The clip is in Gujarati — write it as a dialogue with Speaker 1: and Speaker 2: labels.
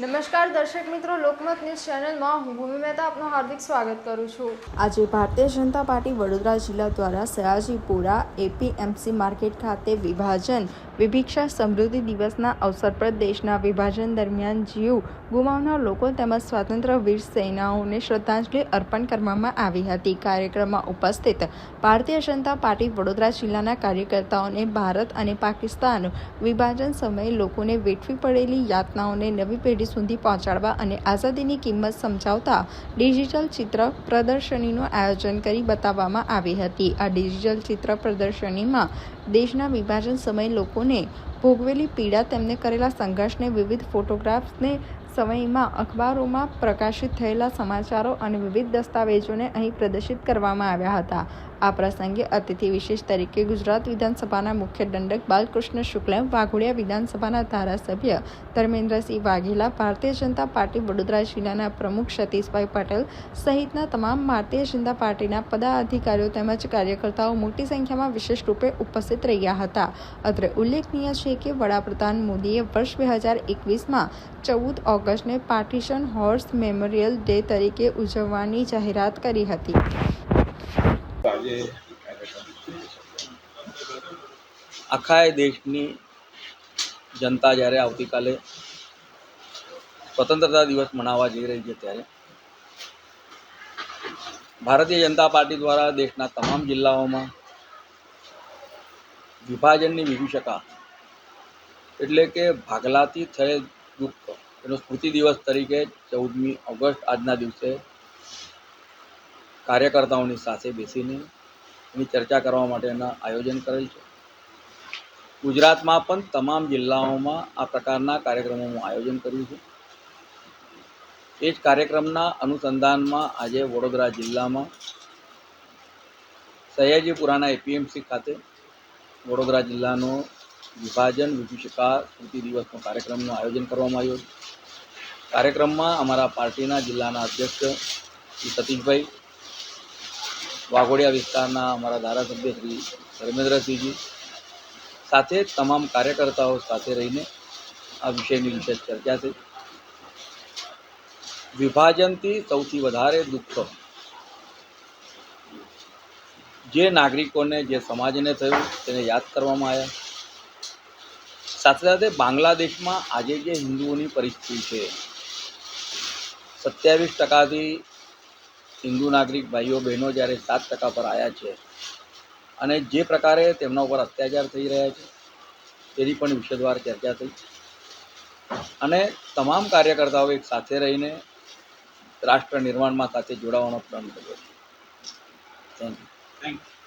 Speaker 1: નમસ્કાર દર્શક મિત્રો, લોકમત ન્યૂઝ ચેનલમાં હું ભૂમિ મહેતા આપનું હાર્દિક સ્વાગત કરું છું.
Speaker 2: આજે ભારતીય જનતા પાર્ટી વડોદરા જિલ્લા દ્વારા સયાજીપુરા એપીએમસી માર્કેટ ખાતે વિભાજન, વિભિક્ષા સમૃદ્ધિ દિવસના અવસર પર દેશના વિભાજન દરમિયાન જીવ ગુમાવનાર લોકો તેમજ સ્વાતંત્ર્ય વીર સેનાઓને શ્રદ્ધાંજલિ અર્પણ કરવામાં આવી હતી. કાર્યક્રમમાં ઉપસ્થિત ભારતીય જનતા પાર્ટી વડોદરા જિલ્લાના કાર્યકર્તાઓને ભારત અને પાકિસ્તાન વિભાજન સમયે લોકોને વેઠવી પડેલી યાતનાઓને નવી પેઢી સુધી પહોંચાડવા અને આઝાદીની કિંમત સમજાવતા ડિજિટલ ચિત્ર પ્રદર્શનીનું આયોજન કરી બતાવવામાં આવી હતી. આ ડિજિટલ ચિત્ર પ્રદર્શનીમાં દેશના વિભાજન સમયે લોકોને ભોગવેલી પીડા, તેમને કરેલા સંઘર્ષને વિવિધ ફોટોગ્રાફ્સને સમયમાં અખબારોમાં પ્રકાશિત થયેલા સમાચારો અને વિવિધ દસ્તાવેજોને અહીં પ્રદર્શિત કરવામાં આવ્યા હતા. આ પ્રસંગે અતિથિ વિશેષ તરીકે ગુજરાત વિધાનસભાના મુખ્ય દંડક બાલકૃષ્ણ શુક્લ વાઘોડિયા વિધાનસભાના ધારાસભ્ય ધર્મેન્દ્રસિંહ વાઘેલા, ભારતીય જનતા પાર્ટી વડોદરા જિલ્લાના પ્રમુખ સતીશભાઈ પટેલ સહિતના તમામ ભારતીય જનતા પાર્ટીના પદાધિકારીઓ તેમજ કાર્યકર્તાઓ મોટી સંખ્યામાં વિશેષ રૂપે ઉપસ્થિત રહ્યા હતા. અત્રે ઉલ્લેખનીય છે કે વડાપ્રધાન મોદીએ વર્ષ બે હજાર એકવીસમાં ચૌદ ઓગસ્ટને પાર્ટીશન હોર્સ મેમોરિયલ ડે તરીકે ઉજવવાની જાહેરાત કરી હતી.
Speaker 3: આજે આખા દેશની જનતા જ્યારે આવતીકાલે સ્વતંત્રતા દિવસ મનાવવા જઈ રહી છે ત્યારે ભારતીય જનતા પાર્ટી દ્વારા દેશના તમામ જિલ્લાઓમાં વિભાજનની વિભીષકા એટલે કે ભાગલાથી થયેલ દુઃખ એનો સ્મૃતિ દિવસ તરીકે ચૌદમી ઓગસ્ટ આજના દિવસે કાર્યકર્તાઓની સાથે બેસીને એની ચર્ચા કરવા માટેના આયોજન કરેલ છે. ગુજરાતમાં પણ તમામ જિલ્લાઓમાં આ પ્રકારના કાર્યક્રમોનું આયોજન કર્યું છે. એ જ કાર્યક્રમના અનુસંધાનમાં આજે વડોદરા જિલ્લામાં સયાજીપુરાના એપીએમસી ખાતે વડોદરા જિલ્લાનો વિભાજન, વિભીષિકા સ્મૃતિ દિવસનો કાર્યક્રમનું આયોજન કરવામાં આવ્યું હતું. કાર્યક્રમમાં અમારા પાર્ટીના જિલ્લાના અધ્યક્ષ શ્રી સતીશભાઈ વાઘોડિયા વિસ્તારના અમારા ધારાસભ્ય શ્રી ધર્મેન્દ્રસિંહજી સાથે તમામ કાર્યકર્તાઓ સાથે રહીને આ વિષયની વિશેષ ચર્ચા થઈ. વિભાજનથી સૌથી વધારે દુઃખ જે નાગરિકોને, જે સમાજને થયું તેને યાદ કરવામાં આવ્યા. સાથે સાથે બાંગ્લાદેશમાં આજે જે હિન્દુઓની પરિસ્થિતિ છે સત્યાવીસ ટકાથી હિન્દુ નાગરિક ભાઈઓ, બહેનો જ્યારે સાત ટકા પર આવ્યા છે અને જે પ્રકારે તેમના ઉપર અત્યાચાર થઈ રહ્યા છે, તેની પણ વિશદવાર ચર્ચા થઈ. અને તમામ કાર્યકર્તાઓ એક સાથે રહીને રાષ્ટ્ર નિર્માણમાં સાથે જોડાવાનો પ્રણ કર્યો છે. Thank you
Speaker 4: thank you